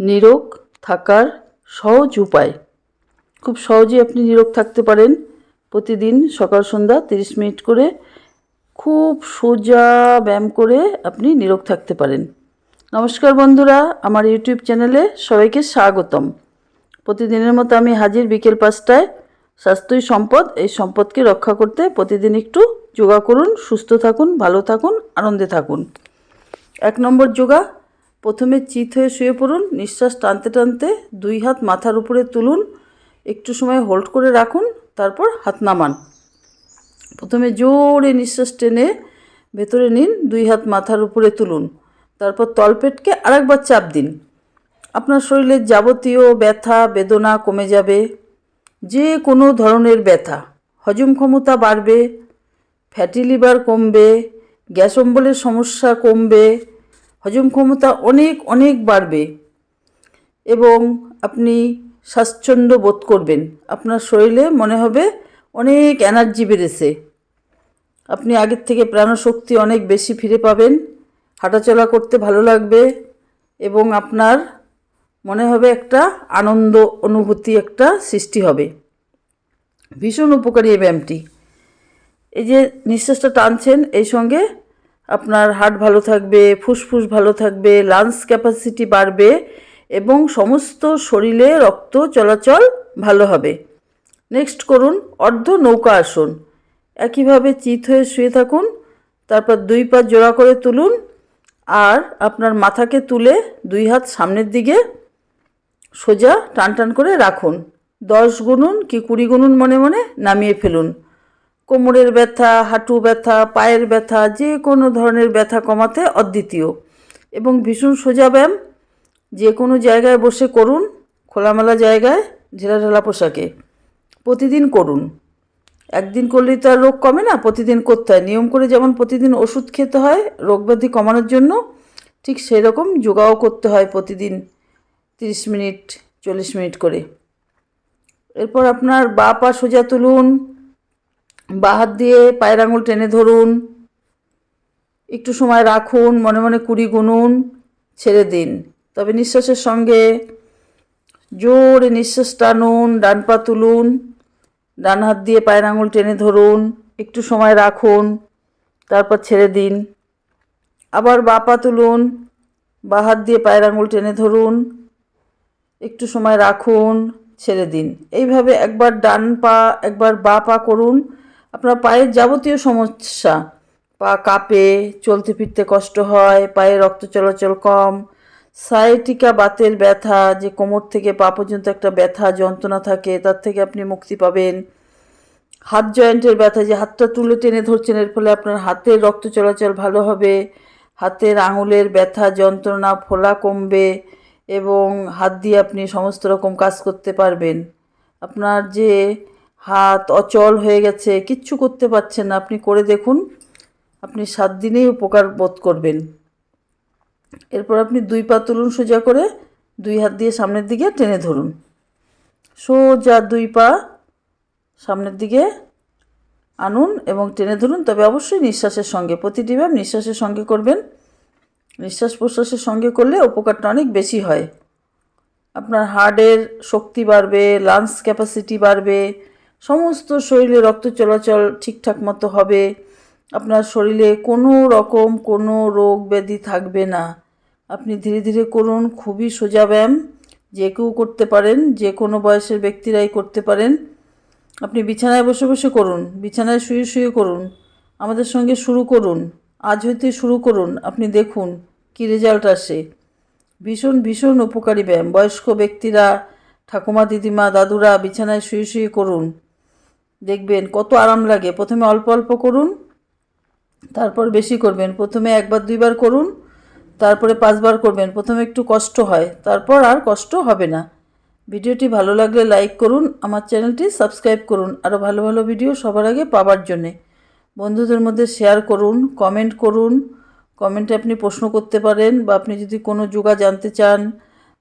নিরোগ থাকার সহজ উপায়। খুব সহজেই আপনি নিরোগ থাকতে পারেন। প্রতিদিন সকাল, সন্ধ্যা তিরিশ মিনিট করে খুব সোজা ব্যায়াম করে আপনি নিরোগ থাকতে পারেন। নমস্কার বন্ধুরা, আমার ইউটিউব চ্যানেলে সবাইকে স্বাগতম। প্রতিদিনের মতো আমি হাজির বিকেল পাঁচটায় স্বাস্থ্যই সম্পদ, এই সম্পদকে রক্ষা করতে প্রতিদিন একটু যোগা করুন, সুস্থ থাকুন, ভালো থাকুন, আনন্দে থাকুন। এক নম্বর যোগা প্রথমে চিত হয়ে শুয়ে পড়ুন, নিঃশ্বাস টানতে টানতে দুই হাত মাথার উপরে তুলুন, একটু সময় হোল্ড করে রাখুন, তারপর হাত নামান। প্রথমে জোরে নিঃশ্বাস টেনে ভেতরে নিন, দুই হাত মাথার উপরে তুলুন, তারপর তলপেটকে আরেকবার চাপ দিন। আপনার শরীরের যাবতীয় ব্যথা, বেদনা কমে যাবে, যে কোনো ধরনের ব্যথা। হজম ক্ষমতা বাড়বে, ফ্যাটি লিভার কমবে, গ্যাস অম্বলের সমস্যা কমবে হজম ক্ষমতা অনেক অনেক বাড়বে এবং আপনি স্বাচ্ছন্দ্য বোধ করবেন। আপনার শরীরে মনে হবে অনেক এনার্জি বেড়েছে। আপনি আগের থেকে প্রাণশক্তি অনেক বেশি ফিরে পাবেন। হাঁটাচলা করতে ভালো লাগবে এবং আপনার মনে হবে একটা আনন্দ অনুভূতি একটা সৃষ্টি হবে। ভীষণ উপকারী এই ব্যায়ামটি। এই যে নিঃশ্বাসটা টানছেন, এই সঙ্গে আপনার হার্ট ভালো থাকবে, ফুসফুস ভালো থাকবে লাংস ক্যাপাসিটি বাড়বে এবং সমস্ত শরীরে রক্ত চলাচল ভালো হবে। নেক্সট করুন, অর্ধ নৌকা আসন। একইভাবে চিত হয়ে শুয়ে থাকুন, তারপর দুই পা জোড়া করে তুলুন আর আপনার মাথাকে তুলে দুই হাত সামনের দিকে সোজা টান টান করে রাখুন। দশ গুনুন কি কুড়ি গুনুন মনে মনে নামিয়ে ফেলুন। কোমরের ব্যথা, হাঁটু ব্যথা, পায়ের ব্যথা, যে কোনো ধরনের ব্যথা কমাতে অদ্বিতীয়। এবং ভীষণ সোজা ব্যায়াম, যে কোনো জায়গায় বসে করুন, খোলামেলা জায়গায় ঢেলাঢালা পোশাকে। প্রতিদিন করুন। একদিন করলেই তো আর রোগ কমে না, প্রতিদিন করতে হয়। নিয়ম করে যেমন প্রতিদিন ওষুধ খেতে হয় রোগ ব্যাধি কমানোর জন্য, ঠিক সেই রকম যোগাও করতে হয় প্রতিদিন তিরিশ মিনিট, চল্লিশ মিনিট করে। এরপর আপনার বা পা সোজা তুলুন বা হাত দিয়ে পায়ের আঙুল টেনে ধরুন, একটু সময় রাখুন, মনে মনে কুড়ি গুনুন, ছেড়ে দিন। তবে নিঃশ্বাসের সঙ্গে জোরে নিঃশ্বাস টানুন, ডান পা তুলুন, ডান হাত দিয়ে পায়ের আঙুল টেনে ধরুন, একটু সময় রাখুন, তারপর ছেড়ে দিন। আবার বা পা তুলুন, বা হাত দিয়ে পায়ের আঙুল টেনে ধরুন, একটু সময় রাখুন, ছেড়ে দিন। এইভাবে একবার ডান পা, একবার বা পা করুন আপনার পায়ের যাবতীয় সমস্যা, পা কাঁপে, চলতে ফিরতে কষ্ট হয়, পায়ে রক্ত চলাচল কম সাইটিকা বাতের ব্যথা, যে কোমর থেকে পা পর্যন্ত একটা ব্যথা, যন্ত্রণা থাকে, তার থেকে আপনি মুক্তি পাবেন। হাত জয়েন্টের ব্যথা, যে হাতটা তুলে টেনে ধরছেন, এর ফলে আপনার হাতের রক্ত চলাচল ভালো হবে, হাতের আঙুলের ব্যথা, যন্ত্রণা, ফোলা কমবে এবং হাত দিয়ে আপনি সমস্ত রকম কাজ করতে পারবেন। আপনার যে হাত অচল হয়ে গেছে, কিচ্ছু করতে পারছেন না। আপনি করে দেখুন, আপনি সাত দিনেই উপকার বোধ করবেন। এরপর আপনি দুই পা তুলুন সোজা করে, দুই হাত দিয়ে সামনের দিকে টেনে ধরুন। সোজা দুই পা সামনের দিকে আনুন এবং টেনে ধরুন। তবে অবশ্যই নিঃশ্বাসের সঙ্গে, প্রতিটি ব্যায়াম নিঃশ্বাসের সঙ্গে করবেন। নিঃশ্বাস প্রশ্বাসের সঙ্গে করলে উপকারটা অনেক বেশি হয়। আপনার হার্টের শক্তি বাড়বে, লাংস ক্যাপাসিটি বাড়বে সমস্ত শরীরে রক্ত চলাচল ঠিকঠাক মতো হবে। আপনার শরীরে কোনো রকম কোনো রোগ ব্যাধি থাকবে না। আপনি ধীরে ধীরে করুন, খুবই সোজা ব্যায়াম। যে কেউ করতে পারেন, যে কোনো বয়সের ব্যক্তিরাই করতে পারেন। আপনি বিছানায় বসে বসে করুন, বিছানায় শুয়ে শুয়ে করুন, আমাদের সঙ্গে শুরু করুন, আজ হইতে শুরু করুন, আপনি দেখুন কী রেজাল্ট আসে। ভীষণ ভীষণ উপকারী ব্যায়াম। বয়স্ক ব্যক্তিরা, ঠাকুমা দিদিমা, দাদুরা বিছানায় শুয়ে শুয়ে করুন। দেখবেন কত আরাম লাগে। প্রথমে অল্প অল্প করুন, তারপর বেশি করবেন। প্রথমে একবার, দুইবার করুন, তারপরে পাঁচবার করবেন। প্রথমে একটু কষ্ট হয়, তারপর আর কষ্ট হবে না। ভিডিওটি ভালো লাগলে লাইক করুন, আমার চ্যানেলটি সাবস্ক্রাইব করুন। আরও ভালো ভালো ভিডিও সবার আগে পাওয়ার জন্যে। বন্ধুদের মধ্যে শেয়ার করুন, কমেন্ট করুন। কমেন্টে আপনি প্রশ্ন করতে পারেন বা আপনি যদি কোনো যোগা জানতে চান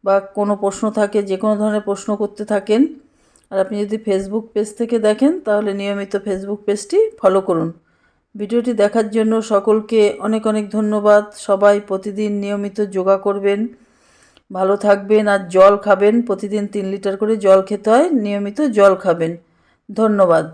বা কোনো প্রশ্ন থাকে যে কোনো ধরনের প্রশ্ন করতে থাকেন আর আপনি যদি ফেসবুক পেজ থেকে দেখেন, তাহলে নিয়মিত ফেসবুক পেজটি ফলো করুন। ভিডিওটি দেখার জন্য সকলকে অনেক অনেক ধন্যবাদ। সবাই প্রতিদিন নিয়মিত যোগা করবেন, ভালো থাকবেন আর জল খাবেন। প্রতিদিন তিন লিটার করে জল খেতে হয়, নিয়মিত জল খাবেন। ধন্যবাদ।